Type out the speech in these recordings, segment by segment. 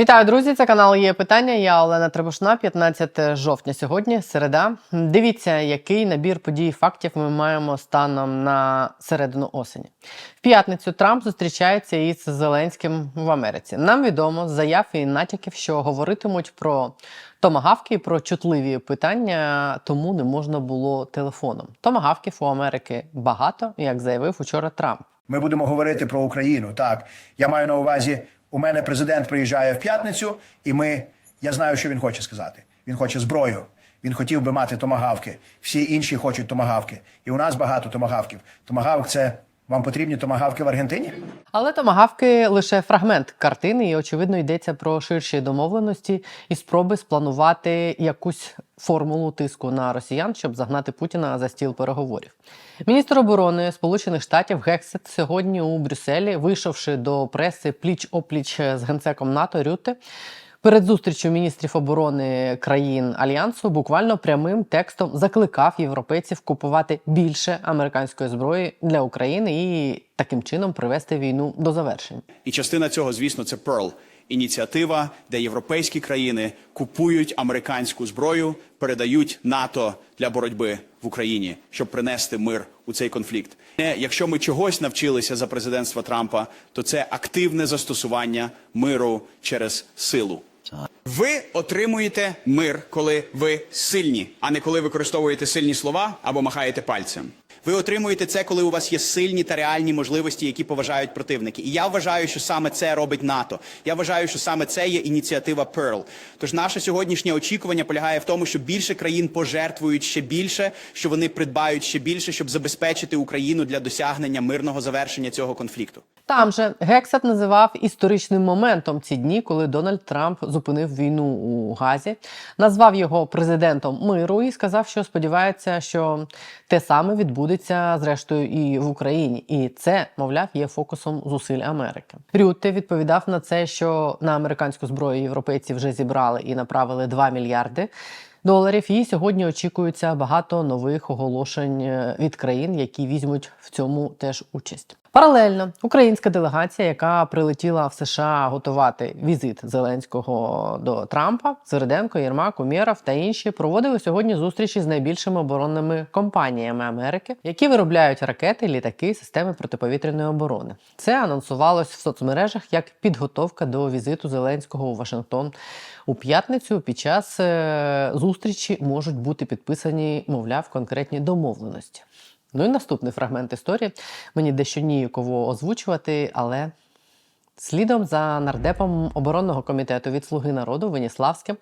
Вітаю, друзі! Це канал є питання. Я Олена Требушна, 15 жовтня. Сьогодні середа. Дивіться, який набір подій фактів ми маємо станом на середину осені. В п'ятницю Трамп зустрічається із Зеленським в Америці. Нам відомо з заяв і натяків, що говоритимуть про томагавки і про чутливі питання, тому не можна було телефоном. Томагавків у Америки багато, як заявив учора Трамп. Ми будемо говорити про Україну. Так, я маю на увазі, у мене президент приїжджає в п'ятницю, і ми. Я знаю, що він хоче сказати. Він хоче зброю. Він хотів би мати томагавки. Всі інші хочуть томагавки. І у нас багато томагавків. Томагавк це вам потрібні томагавки в Аргентині? Але томагавки лише фрагмент картини, і очевидно йдеться про ширші домовленості і спроби спланувати якусь формулу тиску на росіян, щоб загнати Путіна за стіл переговорів. Міністр оборони Сполучених Штатів Гексет сьогодні у Брюсселі, вийшовши до преси пліч опліч з генсеком НАТО Рюте. Перед зустрічю міністрів оборони країн альянсу буквально прямим текстом закликав європейців купувати більше американської зброї для України і таким чином привести війну до завершення. І частина цього, звісно, це Pearl – ініціатива, де європейські країни купують американську зброю, передають НАТО для боротьби в Україні, щоб принести мир у цей конфлікт. Якщо ми чогось навчилися за президентства Трампа, то це активне застосування миру через силу. Ви отримуєте мир, коли ви сильні, а не коли використовуєте сильні слова або махаєте пальцем. Ви отримуєте це, коли у вас є сильні та реальні можливості, які поважають противники. І я вважаю, що саме це робить НАТО. Я вважаю, що саме це є ініціатива Pearl. Тож наше сьогоднішнє очікування полягає в тому, що більше країн пожертвують ще більше, що вони придбають ще більше, щоб забезпечити Україну для досягнення мирного завершення цього конфлікту. Там же Гексет називав історичним моментом ці дні, коли Дональд Трамп зупинив війну у Газі, назвав його президентом миру і сказав, що сподівається, що те саме відбудеться зрештою і в Україні. І це, мовляв, є фокусом зусиль Америки. Рютте відповідав на це, що на американську зброю європейці вже зібрали і направили 2 мільярди. Доларів і сьогодні очікується багато нових оголошень е, від країн, які візьмуть в цьому теж участь. Паралельно українська делегація, яка прилетіла в США готувати візит Зеленського до Трампа, Сверденко, Єрмак, Умєров та інші проводили сьогодні зустрічі з найбільшими оборонними компаніями Америки, які виробляють ракети, літаки, системи протиповітряної оборони. Це анонсувалось в соцмережах як підготовка до візиту Зеленського у Вашингтон у п'ятницю. Під час е, зустрічі можуть бути підписані, мовляв, конкретні домовленості. Ну і наступний фрагмент історії. Мені дещо ніяково озвучувати, але слідом за нардепом оборонного комітету від Слуги народу Веніславським,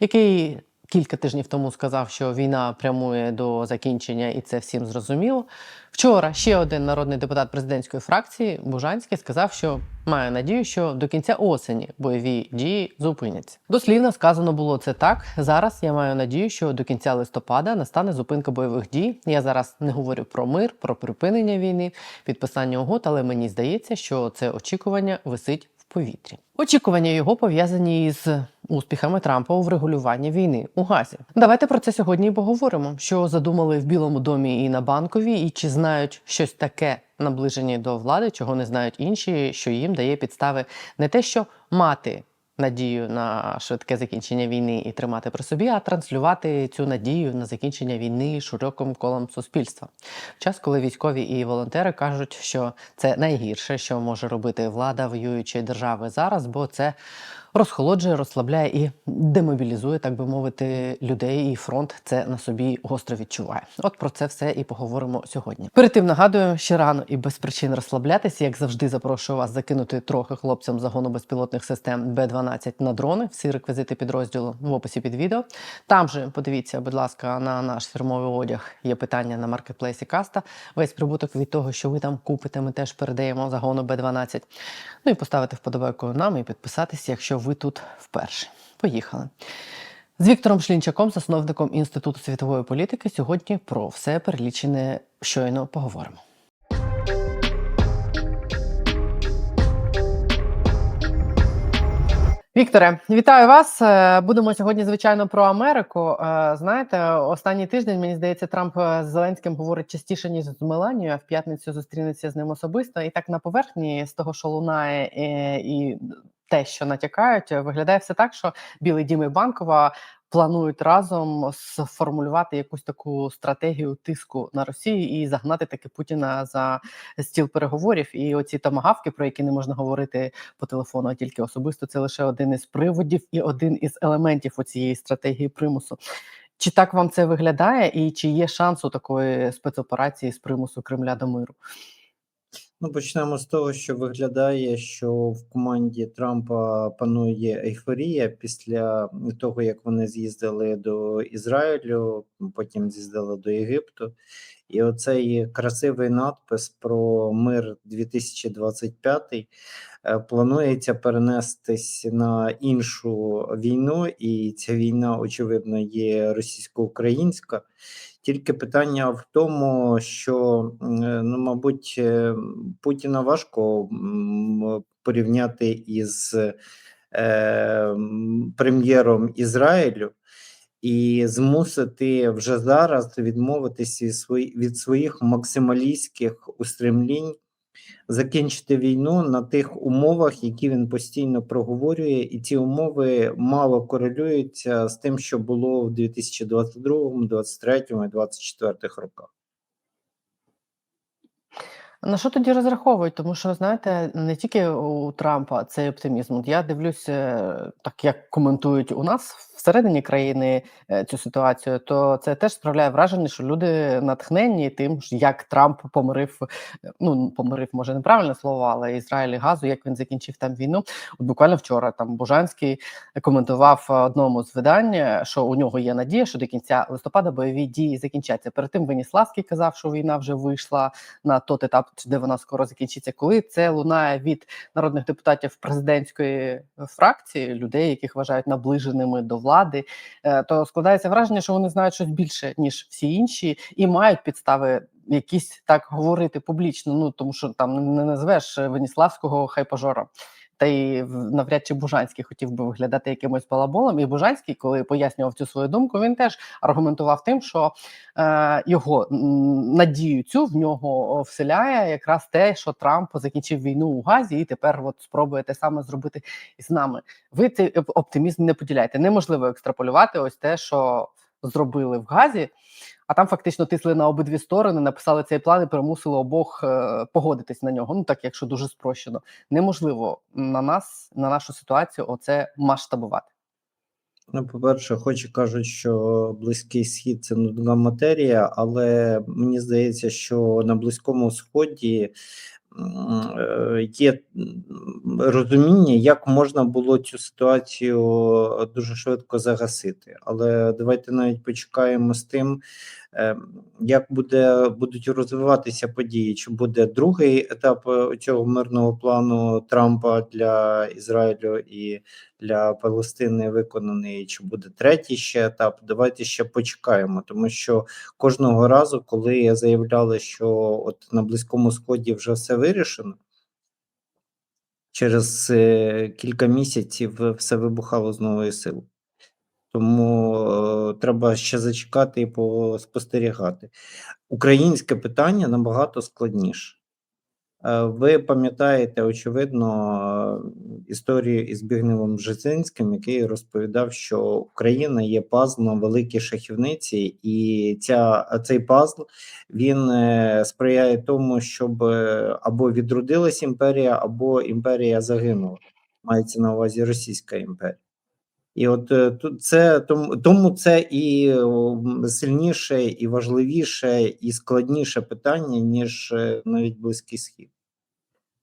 який кілька тижнів тому сказав, що війна прямує до закінчення, і це всім зрозуміло. Вчора ще один народний депутат президентської фракції Бужанський сказав, що має надію, що до кінця осені бойові дії зупиняться. Дослівно сказано було це так. Зараз я маю надію, що до кінця листопада настане зупинка бойових дій. Я зараз не говорю про мир, про припинення війни, підписання угод, але мені здається, що це очікування висить в повітрі. Очікування його пов'язані із успіхами Трампа у врегулюванні війни у Газі. Давайте про це сьогодні і поговоримо. Що задумали в Білому домі і на банковій, і чи знають щось таке наближені до влади, чого не знають інші, що їм дає підстави не те, що мати. Надію на швидке закінчення війни і тримати при собі, а транслювати цю надію на закінчення війни широким колом суспільства. В час, коли військові і волонтери кажуть, що це найгірше, що може робити влада воюючої держави зараз, бо це розхолоджує, розслабляє і демобілізує, так би мовити, людей. І фронт це на собі гостро відчуває. От про це все і поговоримо сьогодні. Перед тим нагадую, що рано і без причин розслаблятися, як завжди, запрошую вас закинути трохи хлопцям загону безпілотних систем Б-12 на дрони. Всі реквізити підрозділу в описі під відео. Там же подивіться, будь ласка, на наш фірмовий одяг. Є питання на маркетплейсі Каста. Весь прибуток від того, що ви там купите, ми теж передаємо загону Б-12. Ну і поставити вподобайку нам і підписатися, якщо ви тут вперше. Поїхали. З Віктором Шлінчаком, засновником Інституту світової політики, сьогодні про все перелічене щойно поговоримо. Вікторе, вітаю вас. Е, Будемо сьогодні, звичайно, про Америку. Е, Знаєте, останній тиждень мені здається, Трамп з Зеленським говорить частіше ніж з Меланією, а в п'ятницю зустрінеться з ним особисто. І так на поверхні з того, що лунає, е, і те, що натякають, е, виглядає все так, що Білий Дім і Банкова планують разом сформулювати якусь таку стратегію тиску на Росію і загнати таки Путіна за стіл переговорів. І оці тамагавки, про які не можна говорити по телефону, а тільки особисто, це лише один із приводів і один із елементів оцієї стратегії примусу. Чи так вам це виглядає, і чи є шанс у такої спецоперації з примусу Кремля до миру? Ну, почнемо з того, що виглядає, що в команді Трампа панує ейфорія після того, як вони з'їздили до Ізраїлю, потім з'їздили до Єгипту. І оцей красивий надпис про мир 2025 е, планується перенестись на іншу війну, і ця війна, очевидно, є російсько-українська. Тільки питання в тому, що е, ну, мабуть, е, Путіна важко порівняти із е, прем'єром Ізраїлю і змусити вже зараз відмовитися від своїх максималістських устремлінь, закінчити війну на тих умовах, які він постійно проговорює, і ці умови мало корелюються з тим, що було в 2022, 2023 і 2024 роках. На що тоді розраховують? Тому що знаєте, не тільки у Трампа цей оптимізм. От Я дивлюся, так як коментують у нас всередині країни е, цю ситуацію, то це теж справляє враження, що люди натхненні тим, як Трамп помирив. е, Ну помирив, може неправильне слово, але Ізраїль і газу, як він закінчив там війну. От буквально вчора там Бужанський коментував е, одному з видань, е, що у нього є надія, що до кінця листопада бойові дії закінчаться. Перед тим Веніславський казав, що війна вже вийшла на тот етап, де вона скоро закінчиться. Коли це лунає від народних депутатів президентської фракції, людей, яких вважають наближеними до влади, е, то складається враження, що вони знають щось більше ніж всі інші, і мають підстави. Якісь так говорити публічно, ну тому що там не назвеш Веніславського хайпажора. Та й навряд чи Бужанський хотів би виглядати якимось балаболом. І Бужанський, коли пояснював цю свою думку, він теж аргументував тим, що е, його надію цю в нього вселяє якраз те, що Трамп закінчив війну у Газі, і тепер от спробує те саме зробити з нами. Ви цей оптимізм не поділяєте. Неможливо екстраполювати ось те, що зробили в Газі. А там фактично тисли на обидві сторони, написали цей план і примусили обох е, погодитись на нього. Ну так, якщо дуже спрощено, неможливо на нас, на нашу ситуацію, оце масштабувати. Ну, по-перше, хоч і кажуть, що Близький Схід це нудна матерія, але мені здається, що на Близькому Сході є розуміння, як можна було цю ситуацію дуже швидко загасити. Але давайте навіть почекаємо з тим, е, як буде, будуть розвиватися події. Чи буде другий етап е, цього мирного плану Трампа для Ізраїлю і для Палестини виконаний, чи буде третій ще етап. Давайте ще почекаємо, тому що кожного разу, коли заявляли, що от на Близькому Сході вже все вирішено, через е, кілька місяців все вибухало з новою силою. Тому е, треба ще зачекати і поспостерігати. Українське питання набагато складніше. Е, Ви пам'ятаєте, очевидно, історію із Збігневим Бжезинським, який розповідав, що Україна є пазлом великій шахівниці, і ця, цей пазл він е, сприяє тому, щоб е, або відродилась імперія, або імперія загинула. Мається на увазі Російська імперія. І от е, це тому, тому це і сильніше, і важливіше, і складніше питання, ніж е, навіть Близький Схід.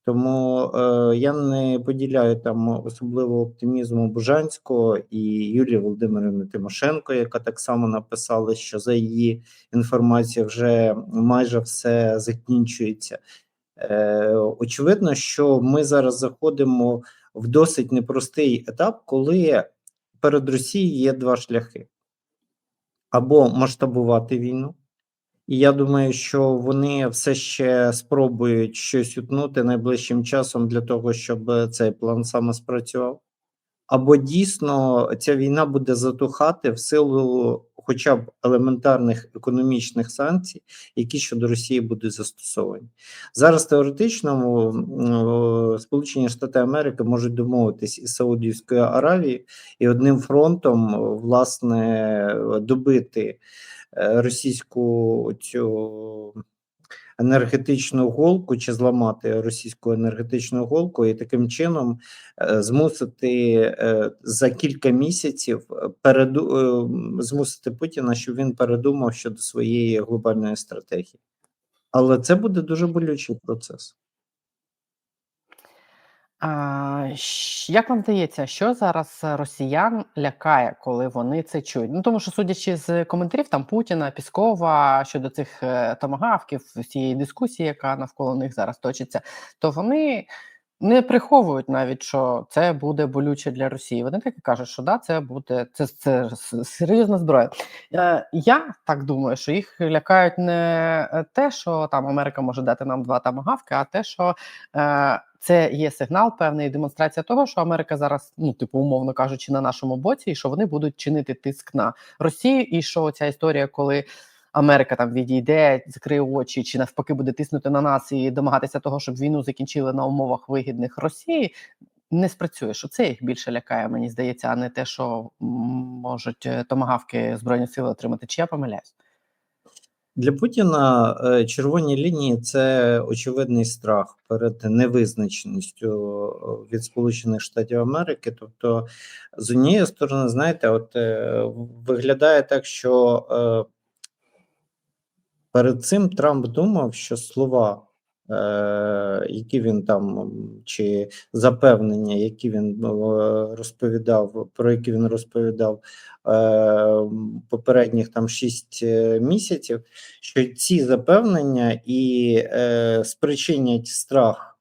Тому е, я не поділяю там особливо оптимізму Бужанського і Юлії Володимирівни Тимошенко, яка так само написала, що за її інформацією вже майже все закінчується. Е, очевидно, що ми зараз заходимо в досить непростий етап, коли перед Росією є два шляхи: або масштабувати війну, і я думаю, що вони все ще спробують щось утнути найближчим часом для того, щоб цей план саме спрацював. Або дійсно ця війна буде затухати в силу хоча б елементарних економічних санкцій, які щодо Росії будуть застосовані. Зараз теоретично Сполучені Штати Америки можуть домовитись із Саудівською Аравією і одним фронтом власне добити е, російську цю енергетичну голку чи зламати російську енергетичну голку і таким чином е, змусити е, за кілька місяців е, переду змусити Путіна, щоб він передумав щодо своєї глобальної стратегії. Але це буде дуже болючий процес. А, як вам здається, що зараз е, росіян лякає, коли вони це чують? Ну тому що, судячи з коментарів там Путіна, Піскова щодо цих е, томагавків, всієї дискусії, яка навколо них зараз точиться, то вони не приховують навіть, що це буде болюче для Росії. Вони так і кажуть, що да, це буде це, це серйозна зброя. Е, я так думаю, що їх лякають не е, те, що там Америка може дати нам два тамагавки, а те, що е, це є сигнал, певний демонстрація того, що Америка зараз, ну типу, умовно кажучи, на нашому боці, і що вони будуть чинити тиск на Росію, і що ця історія, коли Америка там відійде, закриє очі, чи навпаки буде тиснути на нас і домагатися того, щоб війну закінчили на умовах вигідних Росії. Не спрацює, що це їх більше лякає, мені здається, а не те, що можуть е, томагавки збройні сили отримати. Чи я помиляюсь? Для Путіна е, червоні лінії це очевидний страх перед невизначеністю е, від Сполучених Штатів Америки. Тобто, з однієї сторони, знаєте, от виглядає так, що перед цим Трамп думав, що слова, е, які він там чи запевнення, які він е, розповідав, про які він розповідав е, попередніх там 6 місяців, що ці запевнення і е, спричинять страх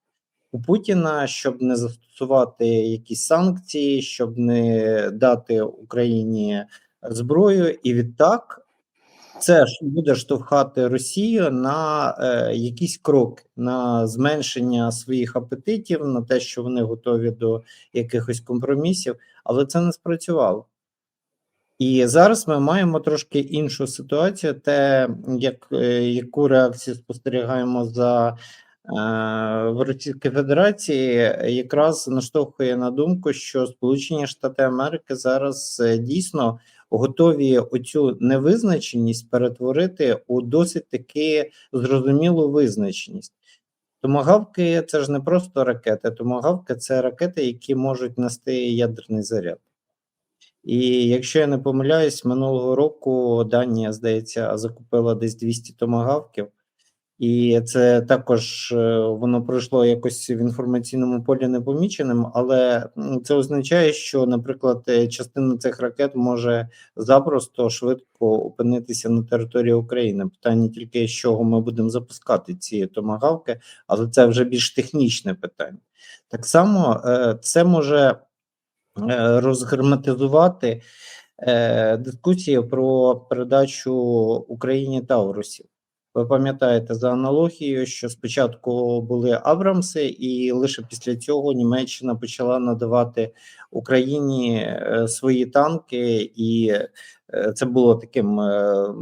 у Путіна, щоб не застосувати якісь санкції, щоб не дати Україні зброю, і відтак це ж буде штовхати Росію на е, якісь кроки, на зменшення своїх апетитів, на те, що вони готові до якихось компромісів, але це не спрацювало. І зараз ми маємо трошки іншу ситуацію. Те, як, е, яку реакцію спостерігаємо за е, в Російській Федерації, якраз наштовхує на думку, що Сполучені Штати Америки зараз е, дійсно готові оцю невизначеність перетворити у досить таки зрозумілу визначеність. Томагавки це ж не просто ракети, томагавки це ракети, які можуть нести ядерний заряд. І якщо я не помиляюсь, минулого року Данія, здається, закупила десь 200 томагавків, і це також е, воно пройшло якось в інформаційному полі непоміченим, але це означає, що, наприклад, е, частина цих ракет може запросто швидко опинитися на території України. Питання тільки з чого ми будемо запускати ці томагавки, але це вже більш технічне питання. Так само е, це може розгерметизувати дискусії про передачу Україні Таурусів. Ви пам'ятаєте за аналогією, що спочатку були Абрамси, і лише після цього Німеччина почала надавати Україні е, свої танки, і е, це було таким е,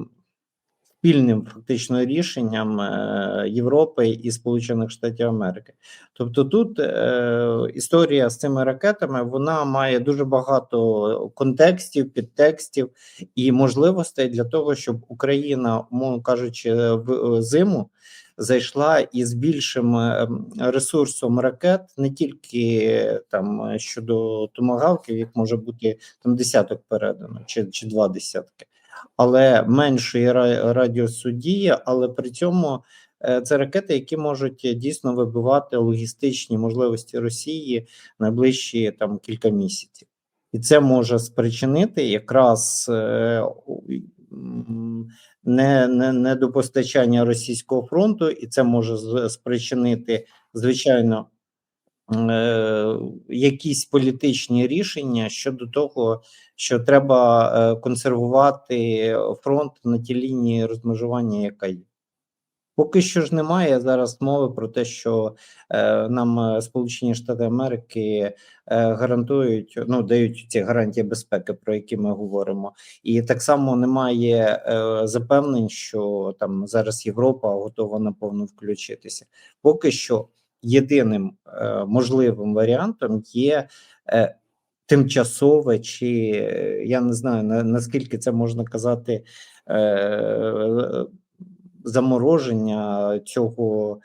спільним фактично рішенням е, Європи і Сполучених Штатів Америки. Тобто, тут е, історія з цими ракетами вона має дуже багато контекстів, підтекстів і можливостей для того, щоб Україна, умовно кажучи, в е, зиму зайшла із більшим ресурсом ракет, не тільки там щодо томагавків, їх може бути там десяток передано, чи, чи два десятки, але меншої ра- радіусу дії, але при цьому. е, Це ракети, які можуть е, дійсно вибивати логістичні можливості Росії найближчі там кілька місяців, і це може спричинити якраз е, м, не, не, недопостачання російського фронту, і це може спричинити звичайно якісь політичні рішення щодо того, що треба е, консервувати фронт на тій лінії розмежування, яка є. Поки що ж немає зараз мови про те, що е, нам е, Сполучені Штати Америки е, гарантують, ну дають ці гарантії безпеки, про які ми говоримо, і так само немає е, запевнень, що там зараз Європа готова наповну включитися. Поки що єдиним е, можливим варіантом є е, тимчасове, чи е, я не знаю на, наскільки це можна казати. Замороження цього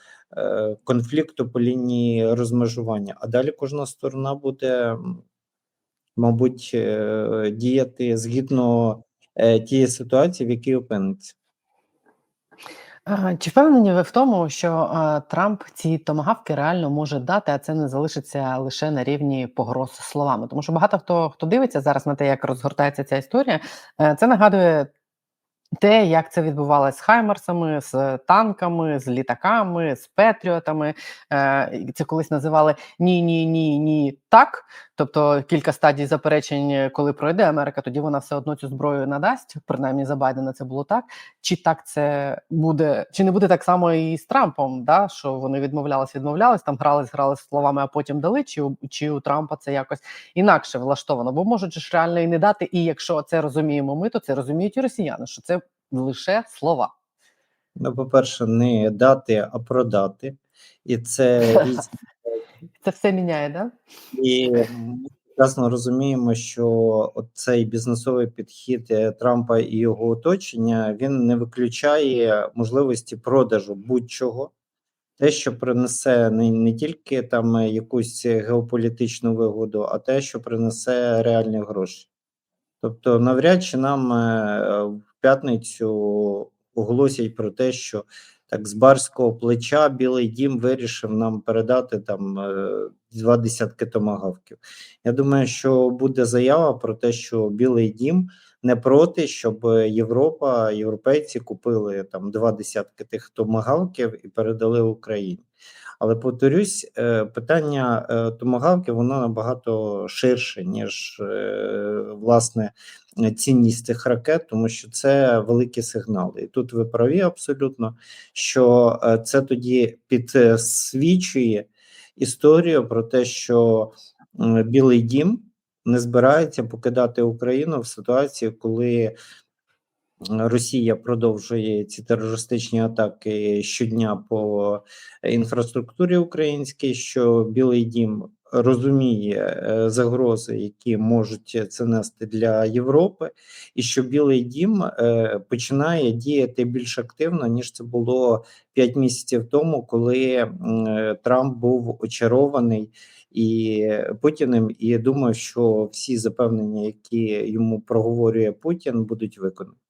конфлікту по лінії розмежування. А далі кожна сторона буде, мабуть, діяти згідно тієї ситуації, в якій опиниться. Чи впевнені ви в тому, що Трамп ці томагавки реально може дати, а це не залишиться лише на рівні погроз словами? Тому що багато хто хто дивиться зараз на те, як розгортається ця історія, е, це нагадує те, як це відбувалося з Хаймерсами, з танками, з літаками, з Петріотами. Е, Це колись називали ні, ні, ні, ні, так. Тобто кілька стадій заперечень, коли пройде Америка, тоді вона все одно цю зброю надасть. Принаймні за Байдена це було так. Чи так це буде, чи не буде так само і з Трампом? Да? Що вони відмовлялись, відмовлялись, там грались, грали словами, а потім дали. Чи чи у Трампа це якось інакше влаштовано? Бо можуть ж реально і не дати. І якщо це розуміємо ми, то це розуміють і росіяни, що це лише слова. Ну, по-перше, не дати, а продати. І це Це все міняє, да? І ми прекрасно розуміємо, що цей бізнесовий підхід е, Трампа і його оточення він не виключає можливості продажу будь-чого, те, що принесе не, не тільки там е, якусь геополітичну вигоду, а те, що принесе реальні гроші. Тобто, навряд чи нам е, в п'ятницю оголосять про те, що так з барського плеча Білий Дім вирішив нам передати там е, два десятки томагавків. Я думаю, що буде заява про те, що Білий Дім не проти, щоб Європа, європейці купили там два десятки тих томагавків і передали Україні. Але повторюсь, е, питання е, томагавки воно набагато ширше, ніж е, власне цінність цих ракет, тому що це великі сигнали. І тут ви праві абсолютно, що це тоді підсвічує історію про те, що Білий Дім не збирається покидати Україну в ситуації, коли Росія продовжує ці терористичні атаки щодня по інфраструктурі українській, що Білий Дім розуміє е, загрози, які можуть це нести для Європи, і що Білий Дім е, починає діяти більш активно ніж це було 5 місяців тому, коли Трамп був очарований і Путіним, і думаю, що всі запевнення, які йому проговорює Путін, будуть виконані.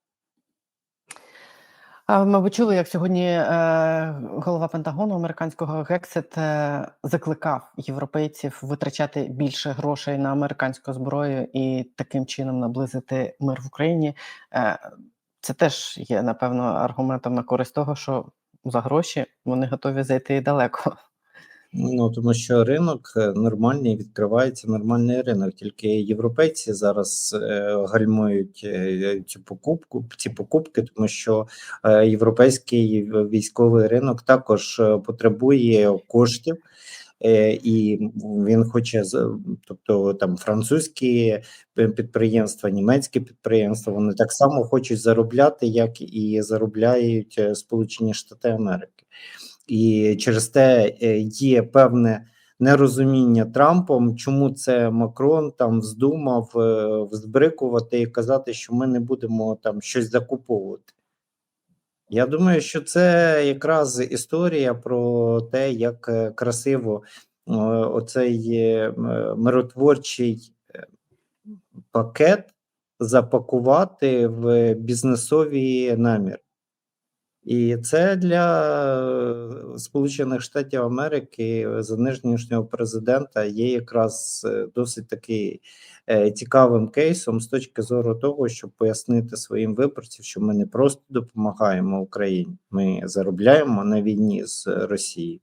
А, Мабуть, чули, як сьогодні е, голова Пентагону американського Гексет е, закликав європейців витрачати більше грошей на американську зброю і таким чином наблизити мир в Україні. Е, це теж є, напевно, аргументом на користь того, що за гроші вони готові зайти далеко. Ну тому що ринок е, нормальний, відкривається нормальний ринок. Тільки європейці зараз е, гальмують е, цю покупку, ці покупки, тому що е, європейський військовий ринок також е, потребує коштів. І він хоче тобто там французькі підприємства, німецькі підприємства, вони так само хочуть заробляти, як і заробляють Сполучені Штати Америки. І через те е, є певне нерозуміння Трампом, чому це Макрон там вздумав е, взбрикувати і казати, що ми не будемо там щось закуповувати. Я думаю, що це якраз історія про те, як е, красиво оцей миротворчий пакет запакувати в бізнесові наміри. І це для е, Сполучених Штатів Америки е, за нинішнього президента є якраз е, досить таки е, цікавим кейсом з точки зору того, щоб пояснити своїм виборцям, що ми не просто допомагаємо Україні, ми заробляємо на війні з Росією.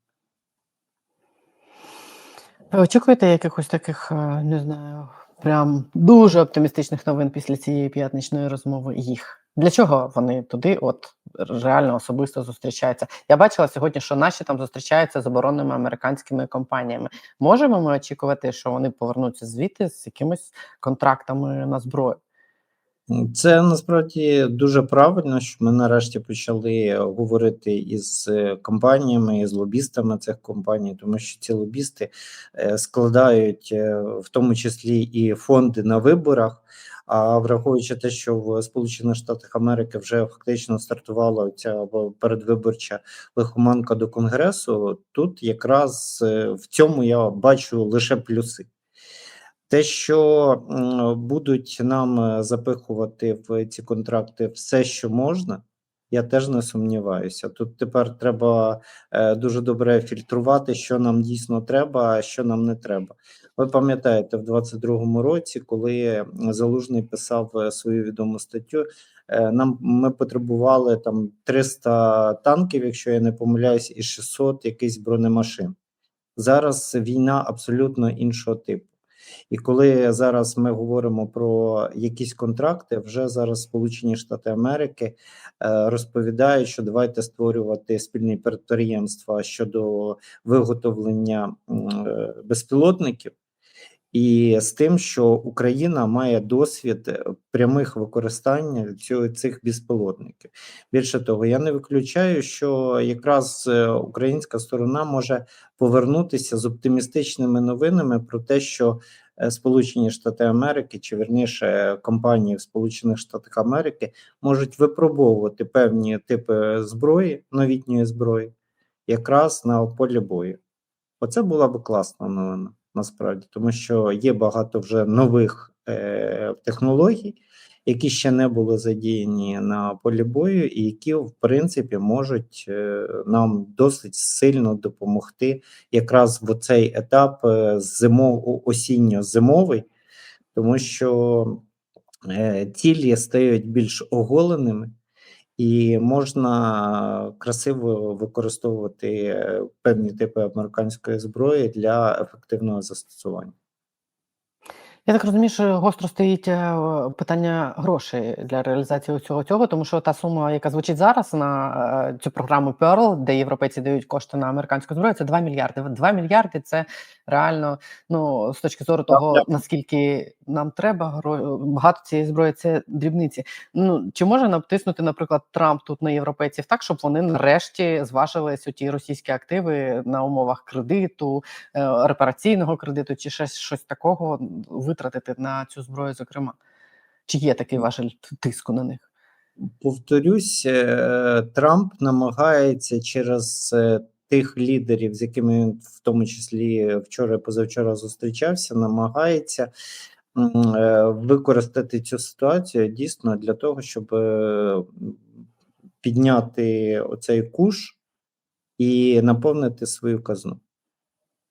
Ви очікуєте якихось таких, не знаю, прям дуже оптимістичних новин після цієї п'ятничної розмови їх? Для чого вони туди от реально особисто зустрічаються. Я бачила сьогодні, що наші там зустрічаються з оборонними американськими компаніями. Можемо ми очікувати, що вони повернуться звідти з якимись контрактами на зброю? Це насправді дуже правильно, що ми нарешті почали говорити із е, компаніями, із лобістами цих компаній, тому що ці лобісти е, складають е, в тому числі і фонди на виборах. А враховуючи те, що в Сполучених Штатах Америки вже фактично стартувала ця передвиборча лихоманка до Конгресу, тут якраз е, в цьому я бачу лише плюси. Те, що будуть нам е, запихувати в ці контракти все, що можна, я теж не сумніваюся. Тут тепер треба е, дуже добре фільтрувати, що нам дійсно треба, а що нам не треба. Ви пам'ятаєте, в 22-му році, коли Залужний писав е, свою відому статтю, е, нам ми потребували там 300 танків, якщо я не помиляюсь, і 600 якихось бронемашин. Зараз війна абсолютно іншого типу. І коли зараз ми говоримо про якісь контракти, вже зараз Сполучені Штати Америки е, розповідають, що давайте створювати спільні підприємства щодо виготовлення е, безпілотників, і з тим, що Україна має досвід е, прямих використання цього цих безпілотників. Більше того, я не виключаю, що якраз е, українська сторона може повернутися з оптимістичними новинами про те, що е, Сполучені Штати Америки, чи верніше компанії в Сполучених Штатах Америки можуть випробовувати певні типи зброї, новітньої зброї, якраз на полі бою. Оце була б класна новина насправді, тому що є багато вже нових е, технологій, які ще не були задіяні на полі бою, і які, в принципі, можуть е, нам досить сильно допомогти якраз в цей етап е, зимов, осінньо-зимовий, тому що е, цілі стають більш оголеними. І можна красиво використовувати певні типи американської зброї для ефективного застосування. Я так розумію, що гостро стоїть е, питання грошей для реалізації усього цього, тому що та сума, яка звучить зараз на е, цю програму Pearl, де європейці дають кошти на американську зброю, це 2 мільярди. 2 мільярди це реально, ну з точки зору того, наскільки нам треба гро... багато цієї зброї, це дрібниці. Ну чи може натиснути, наприклад, Трамп тут на європейців так, щоб вони нарешті зважились у ті російські активи на умовах кредиту, е, репараційного кредиту, чи щось щось такого витратити на цю зброю, зокрема? Чи є такий важель тиску на них? Повторюсь, е, Трамп намагається через е, тих лідерів, з якими він в тому числі вчора і позавчора зустрічався, намагається е, використати цю ситуацію дійсно для того, щоб підняти оцей куш і наповнити свою казну.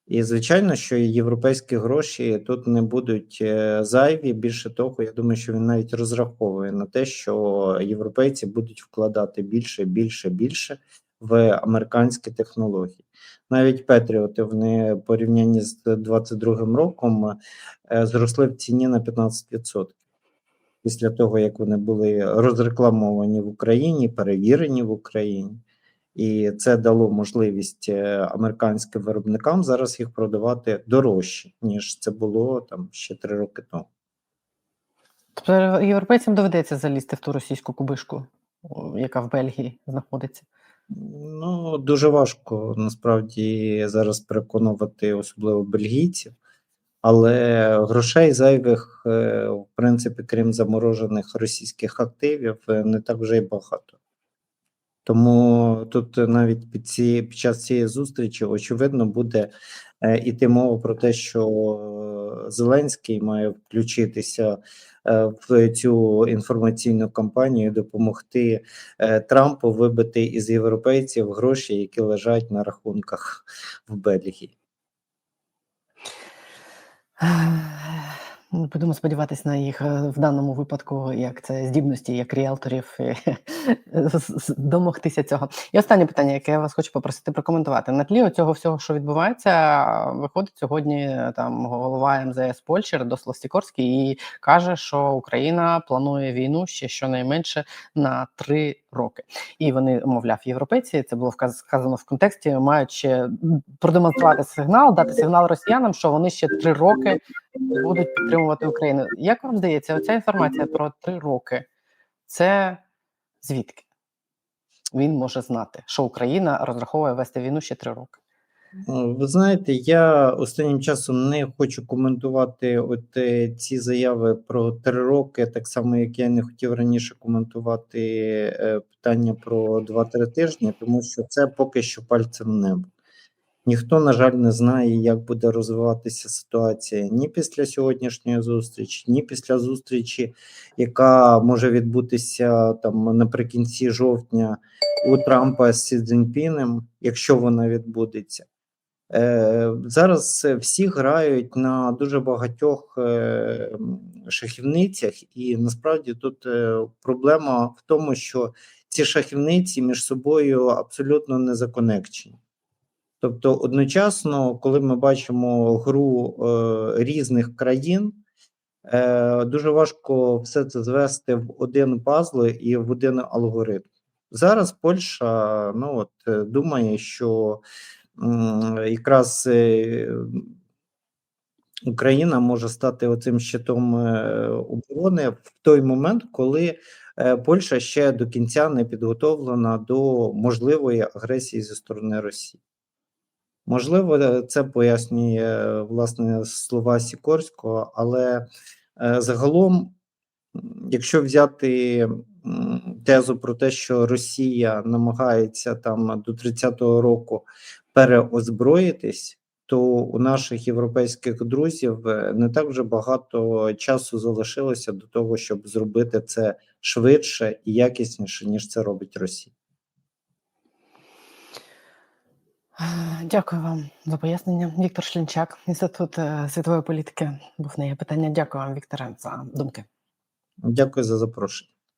І звичайно, що європейські гроші тут не будуть е, зайві. Більше того, я думаю, що він навіть розраховує на те, що європейці будуть вкладати більше, більше, більше в американські технології. Навіть Петріоти вони в порівнянні з 22-м роком е, зросли в ціні на 15%. Після того, як вони були розрекламовані в Україні, перевірені в Україні. І це дало можливість е, американським виробникам зараз їх продавати дорожче, ніж це було там ще три роки тому. Тобто європейцям доведеться залізти в ту російську кубишку, яка в Бельгії знаходиться. Ну дуже важко насправді зараз переконувати, особливо бельгійців, але грошей зайвих, е, в принципі, крім заморожених російських активів, е, не так вже й багато. Тому тут навіть під, ці, під час цієї зустрічі очевидно буде е, іти мова про те, що е, Зеленський має включитися е, в цю інформаційну кампанію, допомогти е, Трампу вибити із європейців гроші, які лежать на рахунках в Бельгії. Ну, Будемо сподіватися на їх е, в даному випадку, як це здібності, як ріелторів домогтися цього. І останнє питання, яке я вас хочу попросити прокоментувати. На тлі цього всього, що відбувається, виходить сьогодні е, там голова МЗС Польщі Радослав Сікорський і каже, що Україна планує війну ще щонайменше на три роки. І вони, мовляв, європейці, це було сказано в контексті, мають ще продемонструвати сигнал, дати сигнал росіянам, що вони ще три роки будуть підтримувати Україну. Як вам здається, оця інформація про три роки це звідки? Він може знати, що Україна розраховує вести війну ще три роки. Ви знаєте, я останнім часом не хочу коментувати от е, ці заяви про три роки, так само як я не хотів раніше коментувати е, питання про 2-3 тижні, тому що це поки що пальцем в небо. Ніхто, на жаль, не знає, як буде розвиватися ситуація ні після сьогоднішньої зустрічі, ні після зустрічі, яка може відбутися там наприкінці жовтня у Трампа з Сі Цзіньпінем, якщо вона відбудеться. Е, зараз всі грають на дуже багатьох е, шахівницях, і насправді тут е, проблема в тому, що ці шахівниці між собою абсолютно не законекчені. Тобто, одночасно, коли ми бачимо гру е, різних країн, е, дуже важко все це звести в один пазл і в один алгоритм. Зараз Польща ну от е, думає, що м, якраз е, Україна може стати оцим щитом е, оборони в той момент, коли е, Польща ще до кінця не підготовлена до можливої агресії зі сторони Росії. Можливо, е, це пояснює е, власне слова Сікорського, але е, загалом, якщо взяти тезу про те, що Росія намагається там до 30-го року переозброїтись, то у наших європейських друзів не так вже багато часу залишилося до того, щоб зробити це швидше і якісніше, ніж це робить Росія. Дякую вам за пояснення. Віктор Шлінчак, інститут е, світової політики. Був не є питання. Дякую вам, Вікторе, за думки. Дякую за запрошення.